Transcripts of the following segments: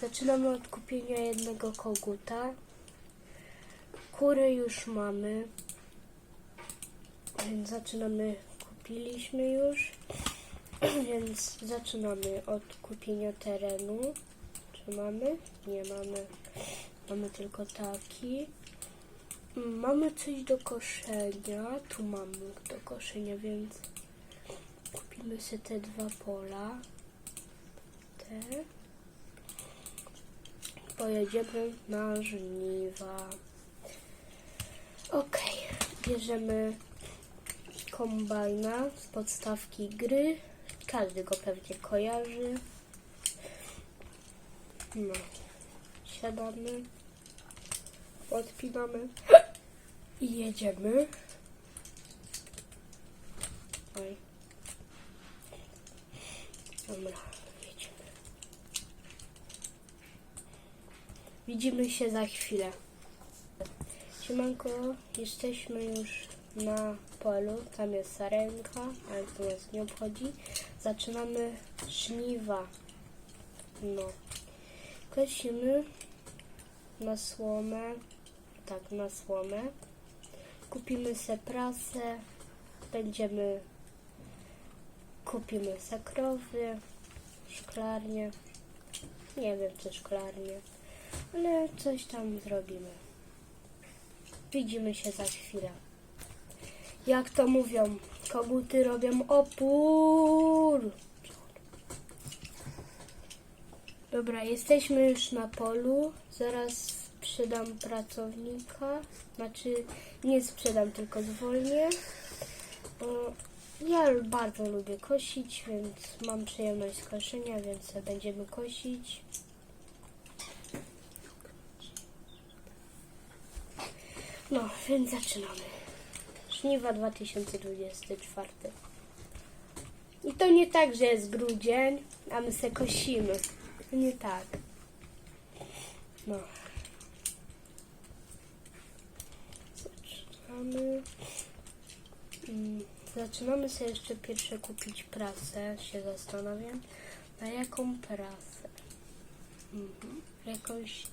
Zaczynamy od kupienia jednego koguta. Kury już mamy. Więc zaczynamy. Kupiliśmy już. Więc zaczynamy od kupienia terenu. Czy mamy? Nie mamy. Mamy tylko taki. Mamy coś do koszenia. Tu mamy do koszenia, więc kupimy sobie te dwa pola. Te. Pojedziemy na żniwa. Ok, bierzemy kombajna z podstawki gry. Każdy go pewnie kojarzy. No, siadamy, odpinamy i jedziemy. Oj. Dobra, jedziemy. Widzimy się za chwilę. Siemanko, jesteśmy już na polu. Tam jest sarenka, ale to nas nie obchodzi. Zaczynamy żniwa. No. Kosimy na słomę. Tak, na słomę. Kupimy se prasę. Będziemy... Kupimy se krowy, szklarnię. Nie wiem, czy szklarnię. Ale coś tam zrobimy. Widzimy się za chwilę. Jak to mówią, koguty robią opór. Dobra, jesteśmy już na polu. Zaraz sprzedam pracownika. Znaczy, nie sprzedam, tylko zwolnię. Ja bardzo lubię kosić, więc mam przyjemność z koszenia, więc będziemy kosić. No, więc zaczynamy. Żniwa 2024. I to nie tak, że jest grudzień, a my se kosimy. Nie tak. No. Zaczynamy. Mm, Zaczynamy sobie jeszcze pierwsze kupić prasę, się zastanawiam. Na jaką prasę? Mhm. Jakąś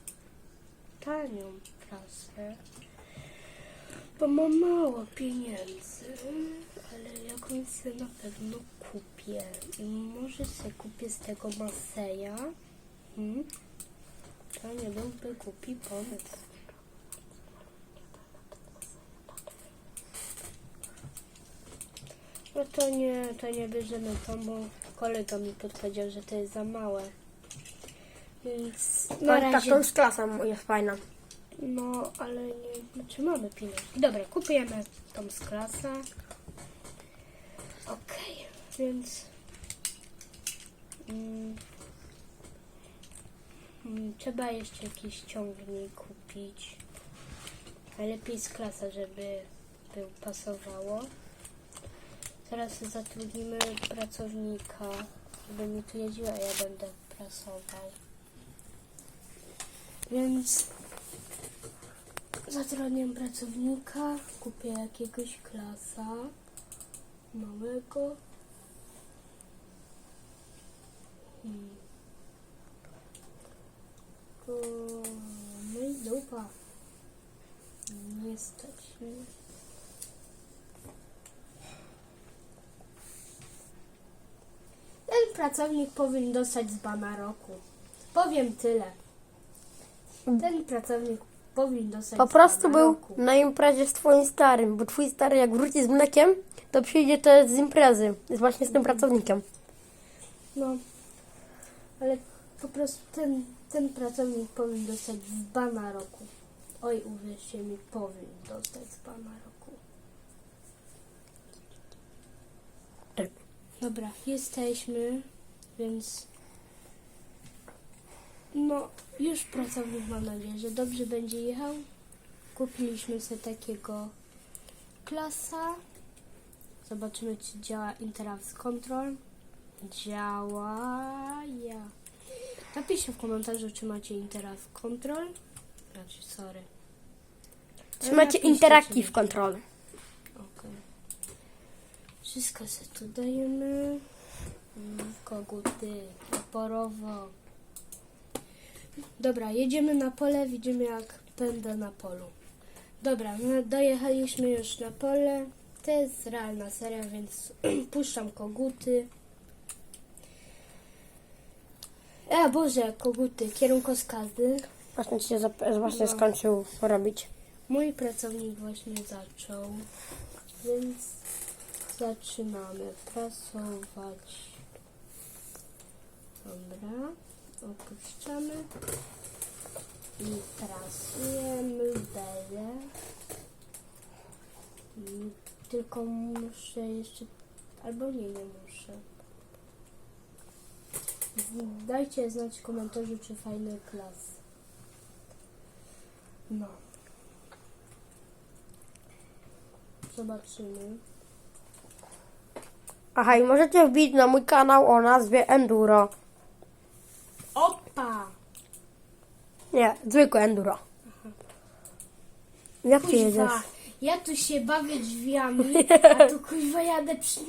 tanią prasę. Bo mam mało pieniędzy, ale jakąś sobie na pewno kupię. Może sobie kupię z tego Maseja. Hmm? To nie byłby głupi pomysł. No to nie, to nie bierzemy to, bo kolega mi podpowiedział, że to jest za małe. Więc na Tak, razie... to z klasą jest fajna. No, ale nie, znaczy mamy pieniądze. Dobra, kupujemy tą z klasa. Okej, więc... Mm, mm, trzeba jeszcze jakiś ciągnik kupić. Najlepiej z klasa, żeby był pasowało. Teraz zatrudnimy pracownika, żeby mi tu jeździł, a ja będę prasował. Więc Zatrudniam pracownika, kupię jakiegoś klasa małego. Hmm. O, no i dupa. Nie stać mnie. Ten pracownik powinien dostać z bana roku. Powiem tyle. Ten pracownik powinien dostać Po z prostu był roku. na imprezie z twoim starym, bo twój stary jak wróci z mlekiem, to przyjdzie też z imprezy. Jest właśnie z tym pracownikiem. No, ale po prostu ten, ten pracownik powinien dostać z bana roku. Oj, uwierzcie mi, powinien dostać z bana roku. Tak. Dobra, jesteśmy, więc no, już pracownik mam nadzieję, że dobrze będzie jechał. Kupiliśmy sobie takiego klasa. Zobaczymy, czy działa Interact Control. Działa. Ja. Napiszcie w komentarzu, czy macie Interact Control. Znaczy, sorry. Czy macie Napiszcie, interactive czy- control? Okej. Wszystko sobie tu dajemy. Mm, Koguty, oporowo. Dobra, jedziemy na pole, widzimy jak będę na polu. Dobra, no, dojechaliśmy już na pole. To jest realna seria, więc puszczam koguty. E, Boże, koguty, kierunkowskazy. Właśnie się zap- właśnie No. skończył robić. Mój pracownik właśnie zaczął, więc zaczynamy prasować. Dobra, opuszczamy i prasujemy belę. I Tylko muszę jeszcze, albo nie, nie muszę. Dajcie znać w komentarzu, czy fajny klas. No. Zobaczymy. Aha, i możecie wbić na mój kanał o nazwie Enduro. Opa! Nie, zwykłe Enduro. Jak ty jedziesz? Ja tu się bawię drzwiami, a tu kuźwa jadę przy